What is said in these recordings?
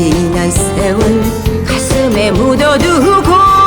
지난 세월 가슴에 묻어두고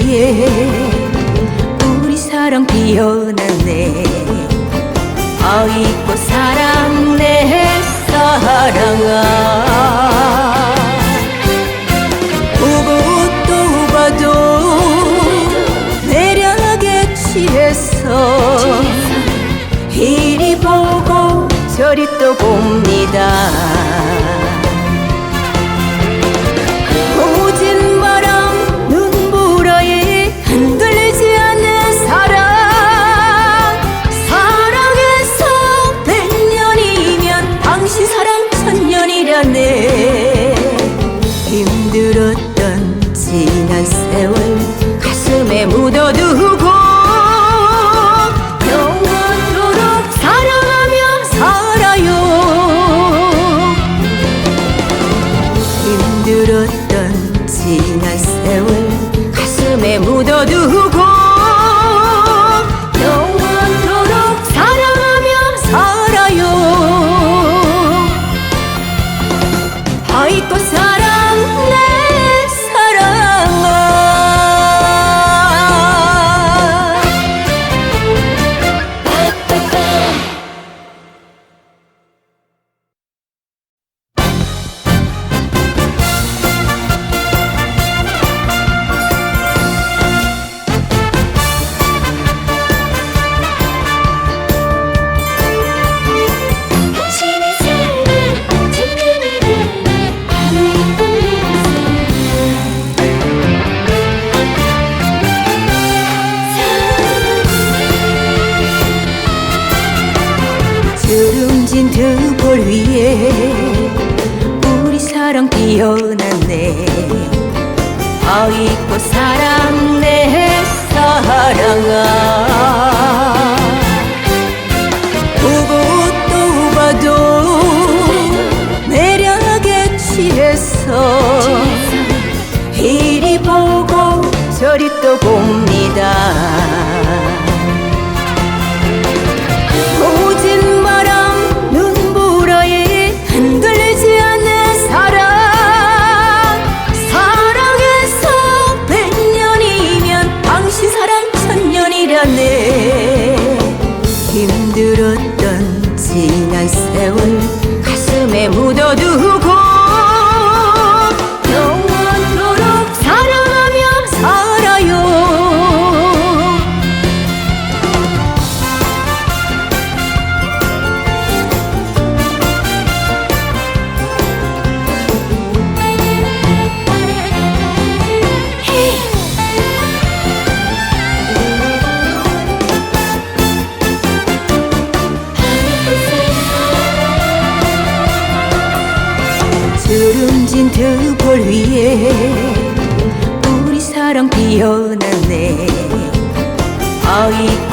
위에 우리 사랑 피어났네. 어있고 아, 사랑 내 사랑아. 우고 또 우봐도 내려하게 취해서 이리 보고 저리 또 봅니다. 넌 뛰어났네. 어있고 사랑내 사랑아. 우리 사랑 피어났네. 아이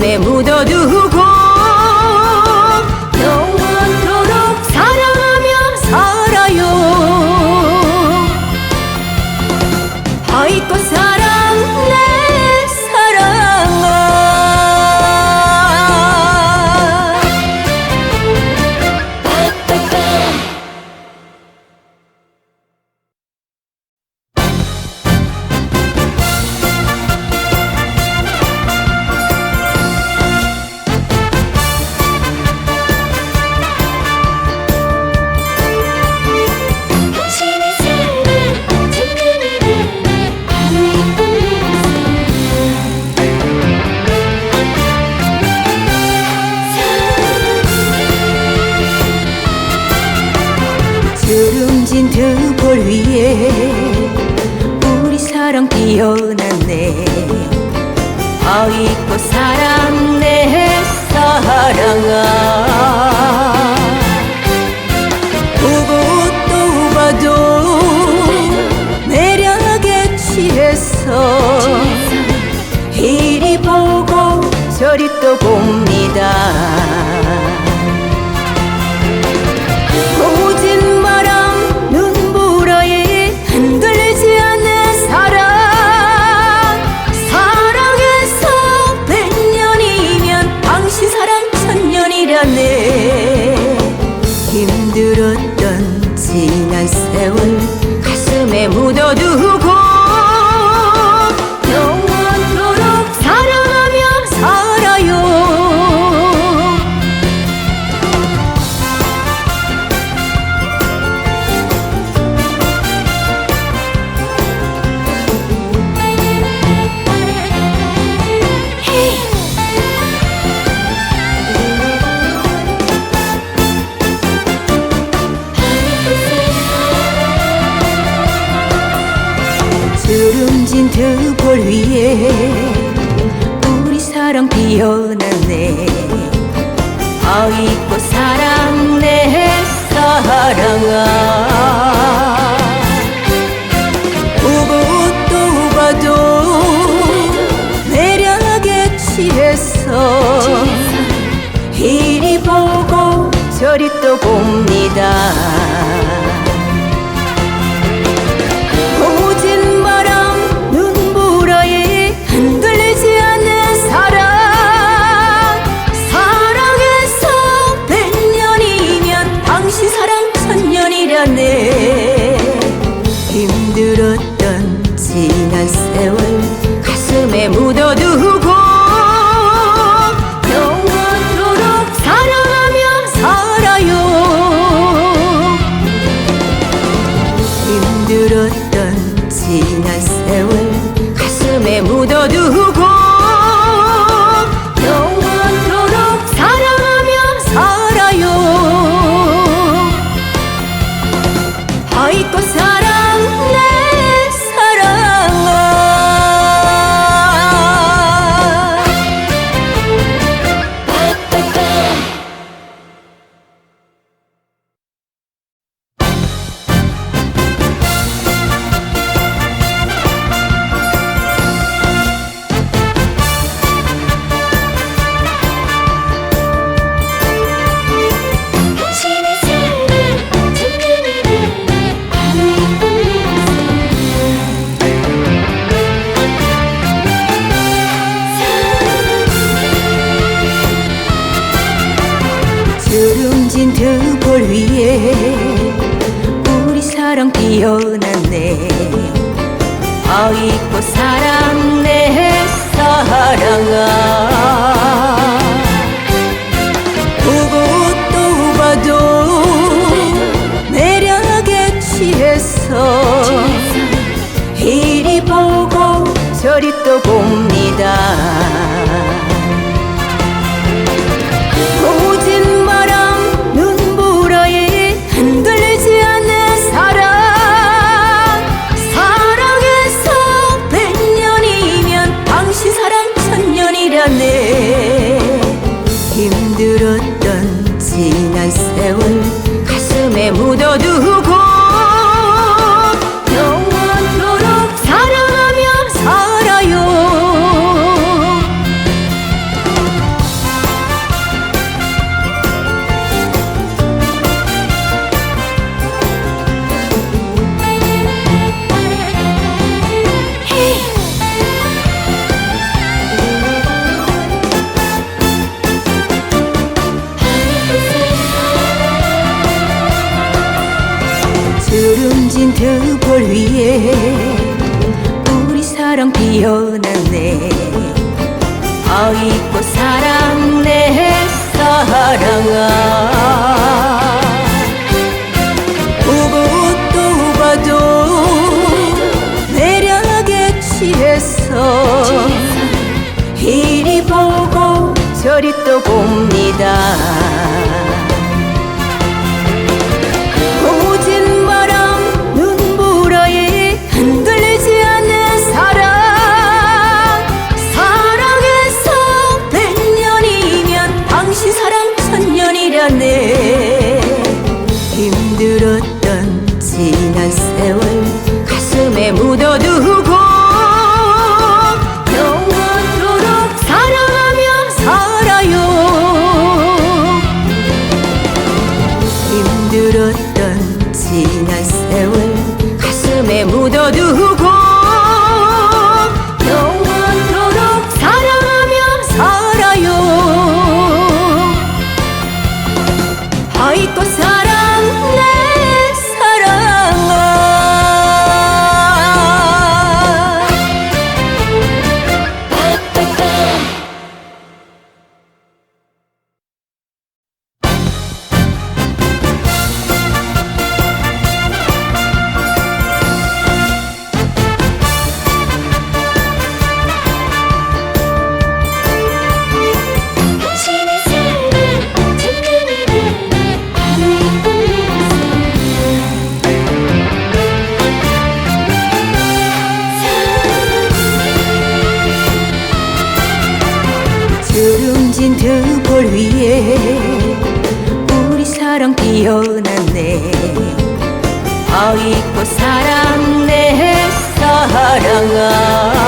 마음에 묻어두고 별이 떠봅니다. 슈골 위에 우리 사랑 피어나네. 어있고 사랑 내 사랑아. 우고 또 우봐도 매력에 취해서. 이리 보고 저리 또 봅니다. 지난 세월 가슴에 묻어두고 위에 우리 사랑 피어났네. 아이고 사랑 내 사랑아. 우고 또 봐도 내려하게 취해서 이리 보고 저리 또 봅니다. 펼쳐진 두 볼 위에 우리 사랑 피어났네. 어있고 사랑내 사랑아.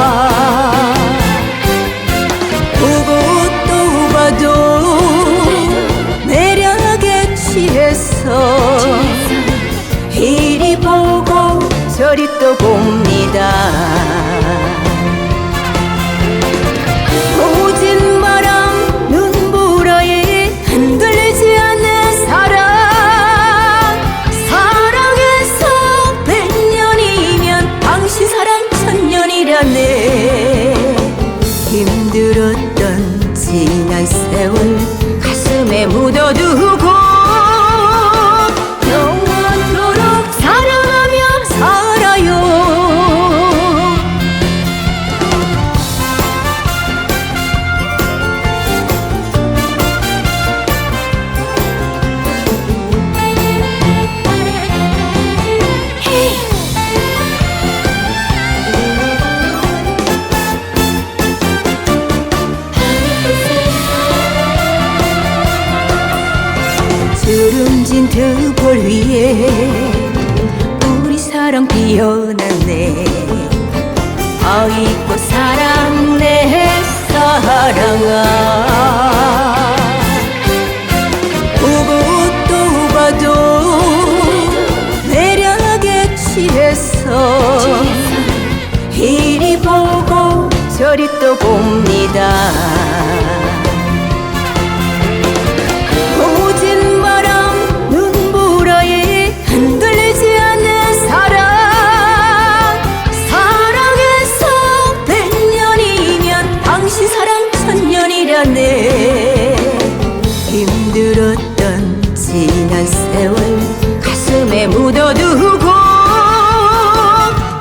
들뜬 등불 위에 우리 사랑 피어나 묻어두고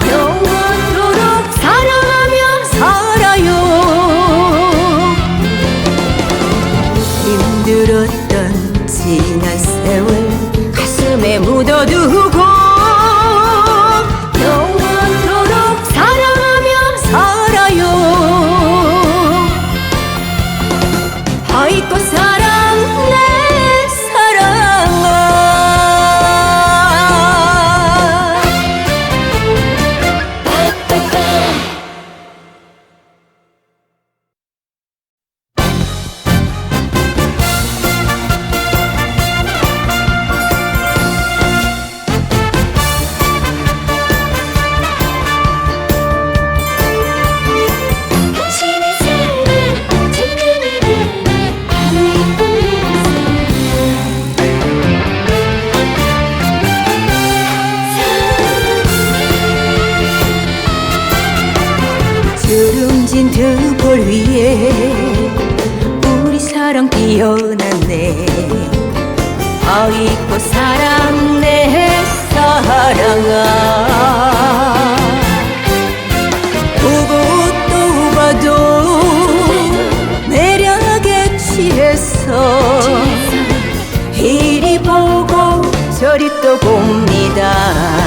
영원토록 사랑하며 살아요. 힘들었던 지난 세월 가슴에 묻어두고 별이 떠봅니다.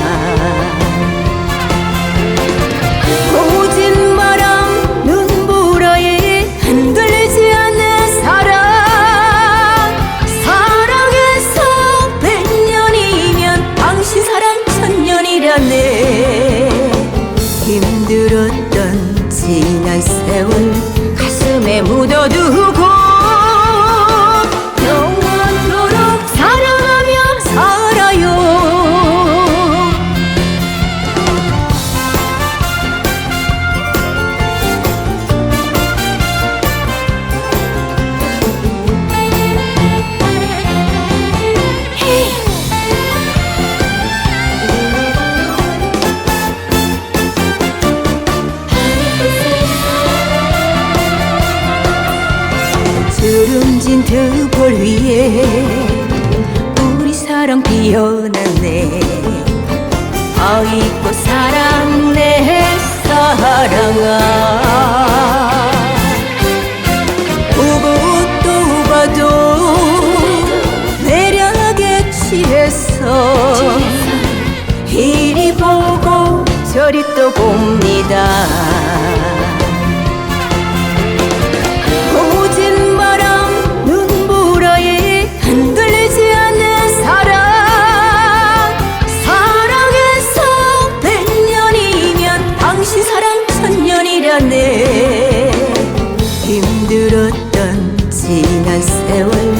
꽃처럼 피어났네. 어있고 사랑내 사랑아. 우고 또 봐도 매력에 취해서. 이리 보고 저리 또 봅니다. héroe